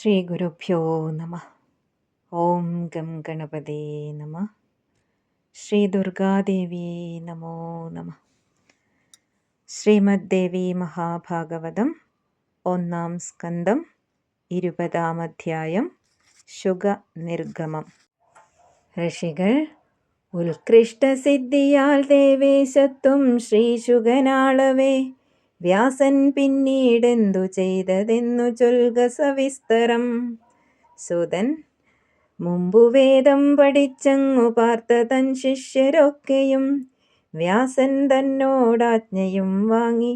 ശ്രീ ഗുരുഭ്യോ നമ. ഓം ഗം ഗണപതേ നമ. ശ്രീ ദുർഗാദേവി നമോ നമ. ശ്രീമദ്ദേവി മഹാഭാഗവതം ഒന്നാം സ്കന്ധം ഇരുപതാം അധ്യായം ശുഗ നിർഗമം ഋഷികൾ ഉത്കൃഷ്ടസിദ്ധിയാൽ ദേവേശത്വം ശ്രീശുഗനാളവേ. വ്യാസൻ പിന്നീടെന്തു ചെയ്തതെന്നു ചൊൽക സവിസ്തരം. സുതൻ മുമ്പു വേദം പഠിച്ചങ്ങു പാർത്ത തൻ ശിഷ്യരൊക്കെയും വ്യാസൻ തന്നോടാജ്ഞയും വാങ്ങി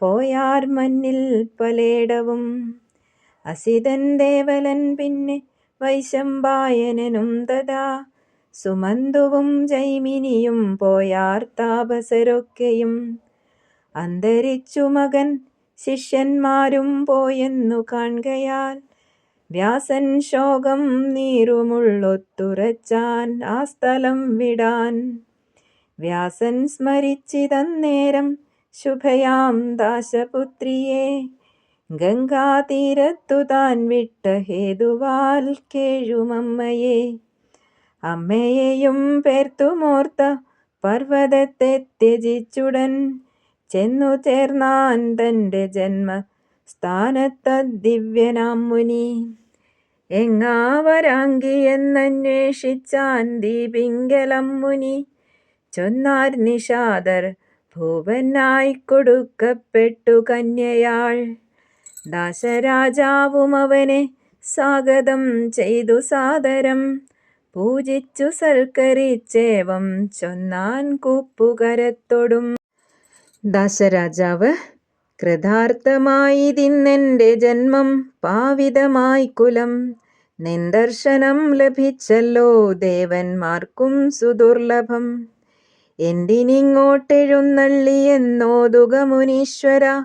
പോയാർ മന്നിൽ പലേടവും. അസിതൻ ദേവലൻ പിന്നെ വൈശമ്പായനനും തഥാ സുമന്തുവും ജൈമിനിയും പോയാർ താപസരൊക്കെയും. അന്തരിച്ചു മകൻ ശിഷ്യന്മാരും പോയെന്നു കാൺകയാൽ വ്യാസൻ ശോകം നീറുമുള്ളൊത്തുറച്ചാൻ ആ സ്ഥലം വിടാൻ. വ്യാസൻ സ്മരിച്ചിതന്നേരം ശുഭയാം ദാശപുത്രിയെ ഗംഗാതീരത്തു താൻ വിട്ട ഹേതുവാൽ കേഴുമമ്മയെ. അമ്മയെയും പേർത്തുമോർത്ത പർവതത്തെ ത്യജിച്ചുടൻ ചെന്നു ചേർന്നാൻ തന്റെ ജന്മ സ്ഥാനത്ത ദിവ്യനാം മുനി എങ്ങാവരാങ്കി എന്നന്വേഷിച്ചാൻ ദീപിങ്കലം മുനി ചൊന്നാർ നിഷാദർ ഭൂപനായി കൊടുക്കപ്പെട്ടു കന്യയാൾ. ദാശരാജാവും അവനെ സ്വാഗതം ചെയ്തു സാദരം. പൂജിച്ചു സൽക്കരിച്ചേവം ചൊന്നാൻ കൂപ്പുകരത്തൊടും. ദാസരാജാവ് കൃതാർത്ഥമായിതിന്നെന്റെ ജന്മം പാവിതമായി കുലം. നിന്ദർശനം ലഭിച്ചല്ലോ ദേവന്മാർക്കും സുദുർലഭം. എന്തിനിങ്ങോട്ടെഴുന്നള്ളി എന്നോതുക മുനീശ്വര?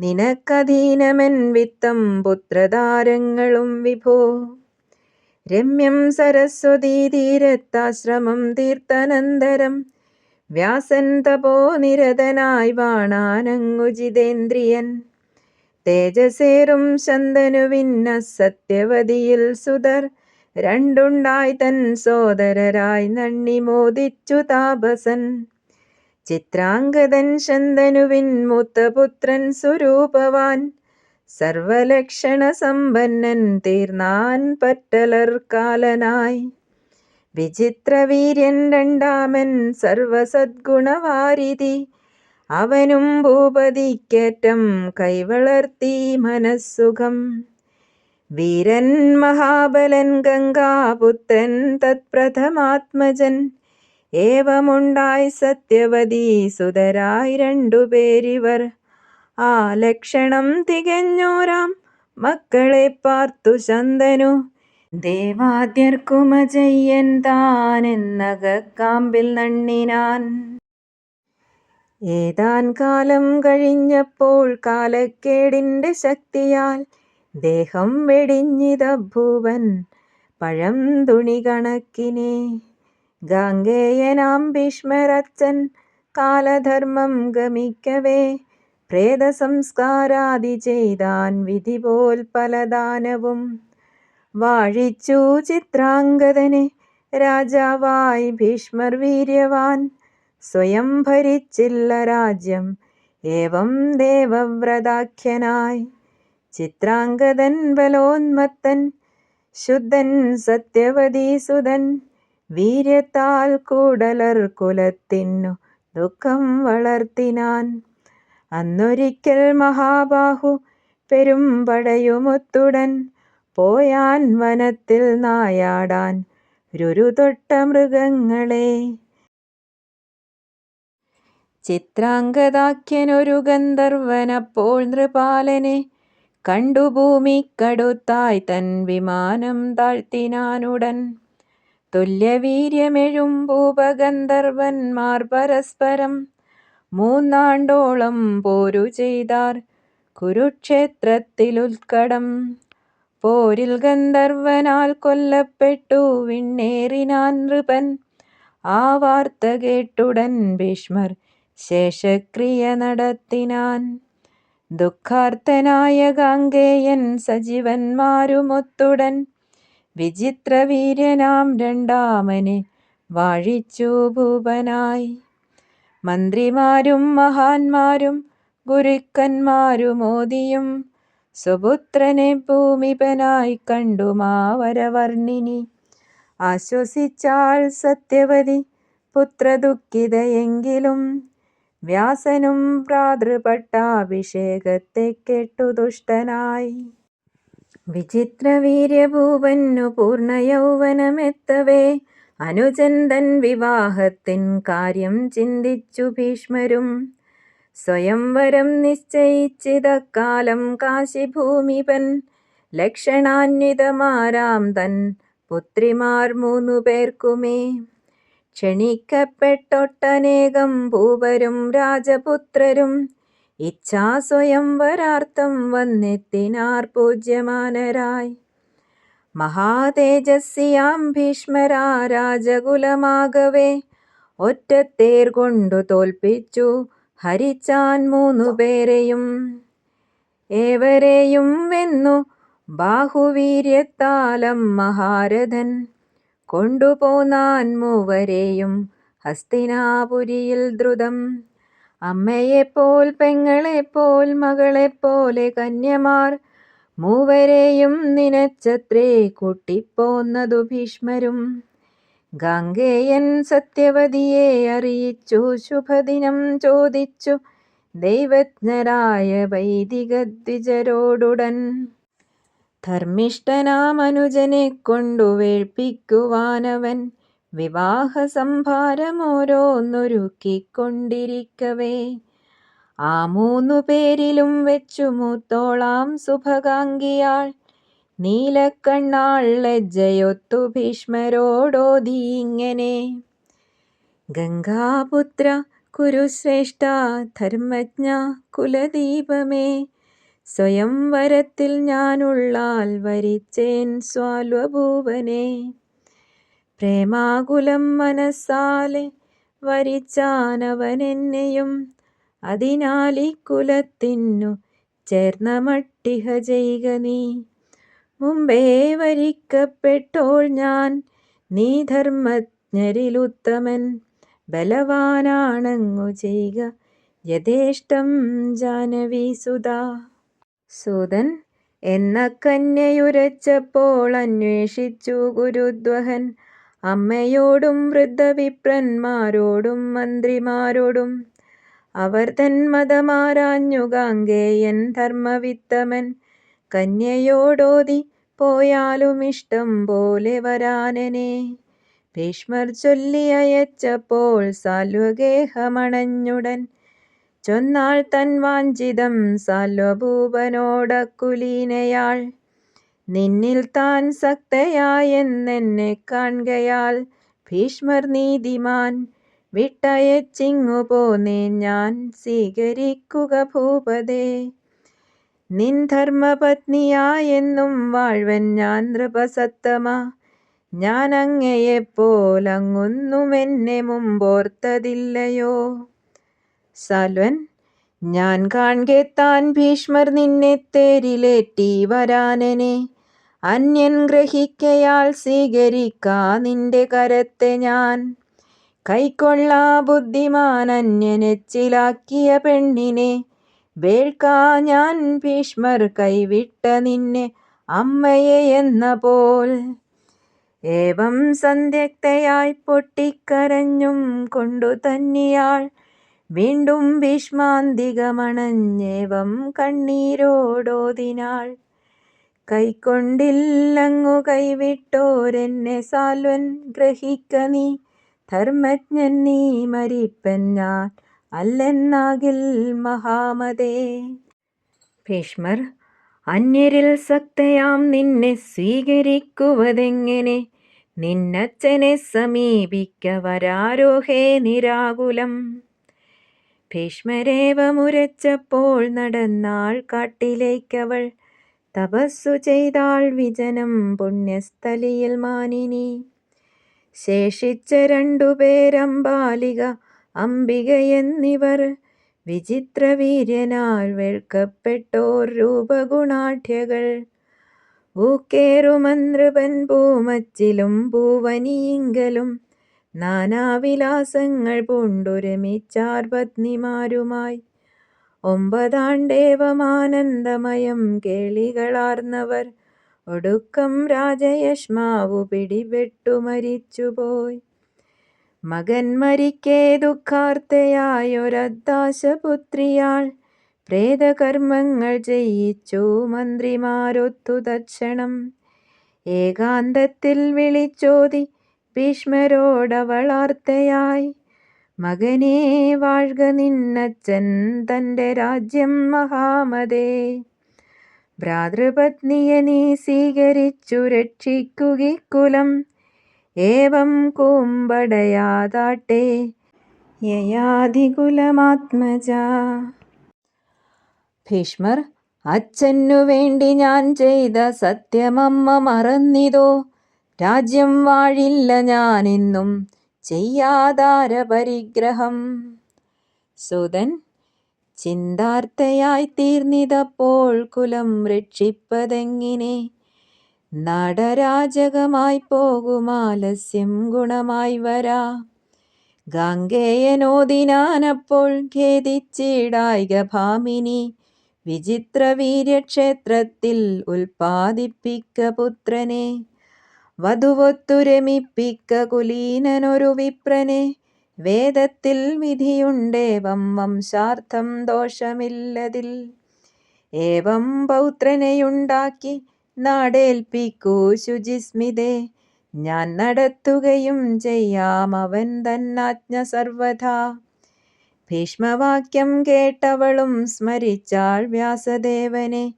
നിനക്കധീനമെൻ വിത്തം പുത്രതാരങ്ങളും വിഭോ. രമ്യം സരസ്വതീ തീരത്താശ്രമം തീർത്ഥനന്തരം വ്യാസൻ തപോ നിരതനായി വാണാനങ്ങു ജിതേന്ദ്രിയൻ തേജസേറും ശന്തനുവിന്ന സത്യവതിയിൽ സുതർ. രണ്ടുണ്ടായി തൻ സോദരരായി നണ്ണി മോദിച്ചു താപസൻ. ചിത്രാംഗതൻ ശന്തനുവിൻ മൂത്തപുത്രൻ സ്വരൂപവാൻ. സർവലക്ഷണ സമ്പന്നൻ തീർന്നാൻ പറ്റലർക്കാലനായി വിചിത്രവീര്യൻ രണ്ടാമൻ സർവസദ്ഗുണവാരിധി അവനും ഭൂപതിക്കേറ്റം കൈവളർത്തി മനസ്സുഖം. വീരൻ മഹാബലൻ ഗംഗാപുത്രൻ തത്പ്രഥമാത്മജൻ. ഏവമുണ്ടായി സത്യവതി സുതരായി രണ്ടുപേരിവർ ആ ലക്ഷണം തികഞ്ഞോരാം മക്കളെ പാർത്തു ശന്തനു ദേവാദ്യർക്കുമജയ്യൻ താനെന്നകാമ്പിൽ നണ്ണിനാൻ. ഏതാൻ കാലം കഴിഞ്ഞപ്പോൾ കാലക്കേടിന്റെ ശക്തിയാൽ ദേഹം വെടിഞ്ഞിതഭൂവൻ പഴം തുണി കണക്കിനെ. ഗാംഗേയനാം ഭീഷ്മരച്ചൻ കാലധർമ്മം ഗമിക്കവേ പ്രേതസംസ്കാരാദി ചെയ്താൻ വിധി പോൽ പലദാനവും. വാഴിച്ചു ചിത്രാംഗതനെ രാജാവായി ഭീഷ്മർ വീര്യവാൻ. സ്വയം ഭരിച്ചില്ല രാജ്യം. ഏവം ദേവവ്രതാഖ്യനായി. ചിത്രാംഗതൻ ബലോന്മത്തൻ. ശുദ്ധൻ സത്യവതീസുതൻ വീര്യത്താൽ കൂടലർ കുലത്തിന്നു ദുഃഖം വളർത്തിനാൻ. അന്നൊരിക്കൽ മഹാബാഹു പെരുമ്പടയുമൊത്തുടൻ. പോയാൻ വനത്തിൽ നായാടാൻ രുരു തൊട്ട മൃഗങ്ങളെ. ചിത്രാംഗതാഖ്യനൊരു ഗന്ധർവനപ്പോൾ നൃപാലനെ കണ്ടു ഭൂമിക്കടുത്തായി തൻ വിമാനം താഴ്ത്തിനാനുടൻ. തുല്യവീര്യമെഴും ഭൂപഗന്ധർവന്മാർ പരസ്പരം മൂന്നാണ്ടോളം പോരു ചെയ്താർ കുരുക്ഷേത്രത്തിലുൽക്കടം. പോരിൽ ഗന്ധർവനാൽ കൊല്ലപ്പെട്ടു വിണ്ണേറിനാൻ നൃപൻ ആ വാർത്ത കേട്ടുടൻ ഭീഷ്മർ ശേഷക്രിയ നടത്തിനാൻ. ദുഃഖാർത്തനായ ഗാംഗേയൻ സജീവന്മാരുമൊത്തുടൻ. വിചിത്രവീര്യനാം രണ്ടാമനെ വാഴിച്ചു ഭൂപനായി. മന്ത്രിമാരും മഹാന്മാരും ഗുരുക്കന്മാരും ഗുരുക്കന്മാരുമോദിയും സുപുത്രനെ ഭൂമിപനായി കണ്ടു മാവരവർണിനി. ആശ്വസിച്ചാൾ സത്യവതി പുത്രദുഃഖിതയെങ്കിലും വ്യാസനും പ്രാതൃപട്ടാഭിഷേകത്തെ കേട്ടു ദുഷ്ടനായി. വിചിത്രവീര്യഭൂപന്നു പൂർണ യൗവനമെത്തവേ അനുചന്ദൻ വിവാഹത്തിൻ കാര്യം ചിന്തിച്ചു ഭീഷ്മരും സ്വയംവരം നിശ്ചയിച്ചിതക്കാലം കാശിഭൂമിപൻ ലക്ഷണാന്വിതമാരാം തൻ പുത്രിമാർ മൂന്നു പേർക്കുമേ. ക്ഷണിക്കപ്പെട്ടൊട്ടനേകം ഭൂപരും രാജപുത്രരും ഇച്ഛാസ്വയംവരാർത്ഥം വന്നെത്തിനാർ പൂജ്യമാനരായി. മഹാതേജസ്വിയാം ഭീഷ്മരാ രാജകുലമാകവേ ഒറ്റത്തേർ കൊണ്ടു തോൽപ്പിച്ചു ഹരിച്ചാൻ മൂന്നു പേരെയും ഏവരെയും വെന്നു ബാഹുവീര്യത്താലം മഹാരഥൻ. കൊണ്ടുപോന്നാൻ മൂവരെയും ഹസ്തിനാപുരിയിൽ ദ്രുതം. അമ്മയെപ്പോൽ പെങ്ങളെപ്പോൽ മകളെപ്പോലെ കന്യമാർ മൂവരെയും നിനച്ചത്രേ കൂട്ടിപ്പോന്നതു ഭീഷ്മരും. ഗാംഗേയൻ സത്യവതിയെ അറിയിച്ചു ശുഭദിനം ചോദിച്ചു. ദൈവജ്ഞരായ വൈദിക ദ്വിജരോടുടൻ ധർമ്മിഷ്ഠനാമനുജനെ കൊണ്ടു വേൾപ്പിക്കുവാനവൻ വിവാഹ സംഭാരമോരോന്നൊരുക്കിക്കൊണ്ടിരിക്കവേ ആ മൂന്നു പേരിലും വെച്ചു മൂത്തോളാം സുഭഗാംഗിയാൾ നീലക്കണ്ണാൾ ലജ്ജയൊത്തു ഭീഷ്മരോടോതി ഇങ്ങനെ ഗംഗാപുത്ര കുരുശ്രേഷ്ഠ ധർമ്മജ്ഞ കുലദീപമേ. സ്വയംവരത്തിൽ ഞാനുള്ളാൽ വരിച്ചേൻ സ്വാൽവഭൂവനെ. പ്രേമാകുലം മനസ്സാലെ വരിച്ചാനവനെന്നെയും അതിനാലി കുലത്തിനു ചേർന്ന മട്ടിഹ ചെയ്യുക നീ. മുമ്പേ വരിക്കപ്പെട്ടോൾ ഞാൻ നീ ധർമ്മജ്ഞരിലുത്തമൻ ബലവാനാണങ്ങു ചെയ്യുക യഥേഷ്ടം ജാനവി ജാനവീസുത സുതൻ എന്ന കന്യയുരച്ചപ്പോൾ അന്വേഷിച്ചു ഗുരുദ്വഹൻ. അമ്മയോടും വൃദ്ധവിപ്രന്മാരോടും മന്ത്രിമാരോടും അവർ തൻ മതമാരാഞ്ഞുകാങ്കേയൻ ധർമ്മവിത്തമൻ. കന്യയോടോതി പോയാലും ഇഷ്ടം പോലെ വരാനനെ. ഭീഷ്മർ ചൊല്ലി അയച്ചപ്പോൾ സാൽവഗേഹമണഞ്ഞുടൻ. ചൊന്നാൾ തൻ വാഞ്ചിതം സാൽവഭൂപനോടക്കുലീനയാൾ. നിന്നിൽ താൻ സക്തയായെന്നെന്നെ കാൺകയാൽ ഭീഷ്മർ നീതിമാൻ. വിട്ടയച്ചിങ്ങു പോന്നേ ഞാൻ സ്വീകരിക്കുക ഭൂപതേ. നിൻ ധർമ്മപത്നിയായെന്നും വാഴ്വൻ ഞാൻ നൃപസത്തമ. ഞാൻ അങ്ങയെപ്പോലങ്ങൊന്നും എന്നെ മുമ്പോർത്തതില്ലയോ. സാൽവൻ ഞാൻ കാൺകെ താൻ ഭീഷ്മർ നിന്നെ തേരിലേറ്റി വരാനനെ. അന്യൻ ഗ്രഹിക്കയാൽ സ്വീകരിക്കാ നിന്റെ കരത്തെ ഞാൻ. കൈക്കൊള്ളാ ബുദ്ധിമാൻ അന്യനെച്ചിലാക്കിയ പെണ്ണിനെ. വേൾക്കാ ഞാൻ ഭീഷ്മർ കൈവിട്ട നിന്നെ അമ്മയെ എന്ന പോൽ. ഏവം സന്ധ്യക്തയായി പൊട്ടിക്കരഞ്ഞും കൊണ്ടു തന്നിയാൾ. വീണ്ടും ഭീഷ്മാന്തികമണഞ്ഞേവം കണ്ണീരോടോതിനാൾ. കൈക്കൊണ്ടില്ലങ്ങു കൈവിട്ടോരെന്നെ സാൽവൻ ഗ്രഹിക്ക നീ. ധർമ്മജ്ഞൻ നീ മരിപ്പൻ അല്ലെന്നാകിൽ മഹാമതേ. ഭീഷ്മർ അന്യരിൽ സക്തയാം നിന്നെ സ്വീകരിക്കുവതെങ്ങനെ? നിന്നച്ഛനെ സമീപിക്ക വരാരോഹേ നിരാകുലം. ഭീഷ്മരേവ മുരച്ചപ്പോൾ നടന്നാൾ കാട്ടിലേക്കവൾ തപസ്സു ചെയ്താൾ വിജനം പുണ്യസ്ഥലിയിൽ മാനിനി. ശേഷിച്ച രണ്ടുപേരം അംബിക എന്നിവർ വിചിത്രവീര്യനാൽ വെൾക്കപ്പെട്ടോർ രൂപഗുണാഠ്യകൾ. ഊക്കേറുമന്ത്രപൻ പൂമച്ചിലും പൂവനിയിങ്കലും നാനാവിലാസങ്ങൾ പൂണ്ടുരമിച്ചാർ പത്നിമാരുമായി. ഒമ്പതാണ്ടേവമാനന്ദമയം കേളികളാർന്നവർ ഒടുക്കം രാജയഷ്മാവു പിടിപെട്ടു മരിച്ചുപോയി. മകൻ മരിക്കേ ദുഃഖാർത്തയായൊരദ്ദാശപുത്രിയാൾ പ്രേതകർമ്മങ്ങൾ ചെയ്യിച്ചു മന്ത്രിമാരൊത്തു തക്ഷണം. ഏകാന്തത്തിൽ വിളിച്ചോതി ഭീഷ്മരോടവളാർത്തയായി. മകനേ വാഴ്ക നിന്നച്ഛൻ തന്റെ രാജ്യം മഹാമതേ. ഭ്രാതൃപത്നിയെ നീ സ്വീകരിച്ചു രക്ഷിക്കുകി ഏവം കൂമ്പടയാതാട്ടെ. യയാതികുലമാത്മജ ഭീഷ്മർ അച്ഛനു വേണ്ടി ഞാൻ ചെയ്ത സത്യമമ്മ മറന്നിതോ? രാജ്യം വാഴില്ല ഞാനെന്നും ചെയ്യാതാര പരിഗ്രഹം സുതൻ ചിന്താർത്ഥയായി തീർന്നിതപ്പോൾ കുലം രക്ഷിപ്പതെങ്ങിനെ? നടരാജകമായി പോകുമാലസ്യം ഗുണമായി വരാ. ഗാംഗേയനോദിനാനപ്പോൾ ഖേദിച്ചിടായിക ഭാമിനി വിചിത്രവീര്യക്ഷേത്രത്തിൽ ഉൽപ്പാദിപ്പിക്ക പുത്രനെ. വധുവൊത്തുരമിപ്പിക്ക കുലീനനൊരു വിപ്രനെ. വേദത്തിൽ വിധിയുണ്ടേവം വംശാർത്ഥം ദോഷമില്ലതിൽ. ഏവം പൗത്രനെയുണ്ടാക്കി നാടേൽപ്പിക്കൂ ശുചിസ്മിതേ. ഞാൻ നടത്തുകയും ചെയ്യാം അവൻ തന്നാജ്ഞ സർവഥാ. ഭീഷ്മവാക്യം കേട്ടവളും സ്മരിച്ചാൾ വ്യാസദേവനെ.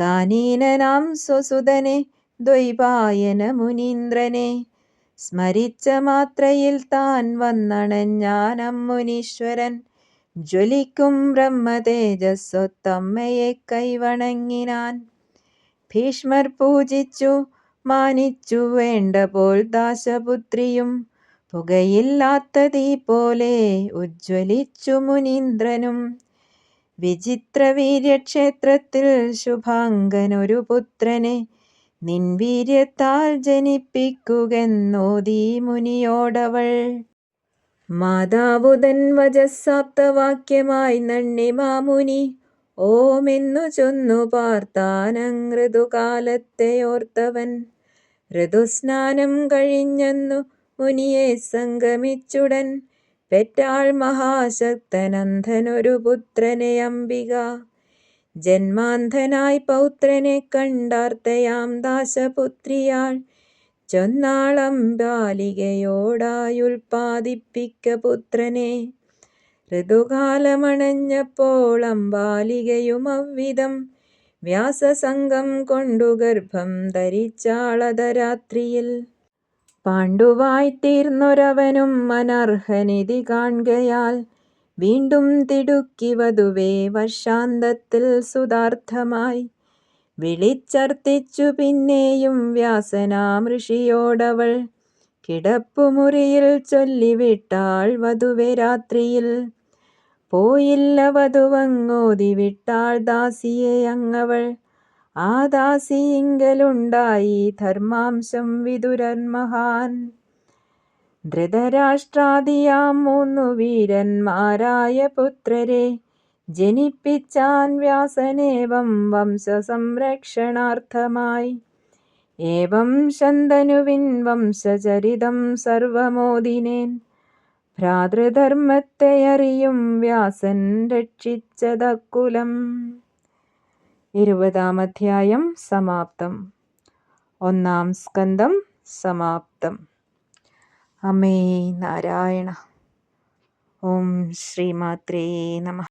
കാനീനനാം സ്വസുതനെ ദ്വൈപായന മുനീന്ദ്രനെ. സ്മരിച്ച മാത്രയിൽ താൻ വന്നണഞ്ഞാനം മുനീശ്വരൻ ജ്വലിക്കും ബ്രഹ്മതേജസ്വത്തമ്മയെ കൈവണങ്ങിനാൻ. ഭീഷ്മർ പൂജിച്ചു മാനിച്ചു വേണ്ട പോൽ ദാശപുത്രിയും പുകയില്ലാത്തതീ പോലെ ഉജ്ജ്വലിച്ചു മുനീന്ദ്രനും. വിചിത്രവീര്യക്ഷേത്രത്തിൽ ശുഭാങ്കനൊരു പുത്രനെ നിൻവീര്യത്താൽ ജനിപ്പിക്കുകെന്നോദീ മുനിയോടവൾ മാതാവുതൻ വജസ്സാപ്തവാക്യമായി നണ്ണിമാമുനി ഓമെന്നു ചൊന്നു പാർത്താനങ്ങൃതുകാലത്തെയോർത്തവൻ ഋതുസ്നാനം കഴിഞ്ഞെന്നു മുനിയെ സംഗമിച്ചുടൻ. പെറ്റാൾ മഹാശക്തനന്ധനൊരു പുത്രനെ അംബിക. ജന്മാന്ധനായി പൗത്രനെ കണ്ടാർത്തയാം ദാശപുത്രിയാൾ. ചൊന്നാളംബാലികയോടായുൽപാദിപ്പിക്ക പുത്രനെ. ഋതുകാലമണഞ്ഞപ്പോൾ അമ്പാലികയും അവ്വിധം വ്യാസസംഗം കൊണ്ടു ഗർഭം ധരിച്ചാളതരാത്രിയിൽ. പാണ്ഡുവായി തീർന്നൊരവനും അനർഹനിധി കാൺകയാൽ വീണ്ടും തിടുക്കി വധുവേ വർഷാന്തത്തിൽ സുതാർത്ഥമായി. വിളിച്ചർത്തിച്ചു പിന്നെയും വ്യാസനാം ഋഷിയോടവൾ കിടപ്പുമുറിയിൽ ചൊല്ലിവിട്ടാൾ വധുവെ രാത്രിയിൽ. പോയില്ല വധുവങ്ങോതി വിട്ടാൾ ദാസിയെ അങ്ങവൾ. ആ ദാസിയിങ്കലുണ്ടായി ധർമാംശം വിതുരന്മഹാൻ ധൃതരാഷ്ട്രാദിയാം മൂന്നു വീരന്മാരായ പുത്രരെ. ജനിപ്പിച്ചാൻ വ്യാസനേവം വംശസംരക്ഷണാർത്ഥമായി. ഏവം ശന്തനുവിൻ വംശചരിതം സർവമോദിനേൻ ഭ്രാതൃധർമ്മത്തെ അറിയും വ്യാസൻ രക്ഷിച്ചതക്കുലം. ഇരുപതാം അധ്യായം സമാപ്തം. ഒന്നാം സ്കന്ധം സമാപ്തം. അമേ നാരായണ ഓം ശ്രീമാത്രേ നമ.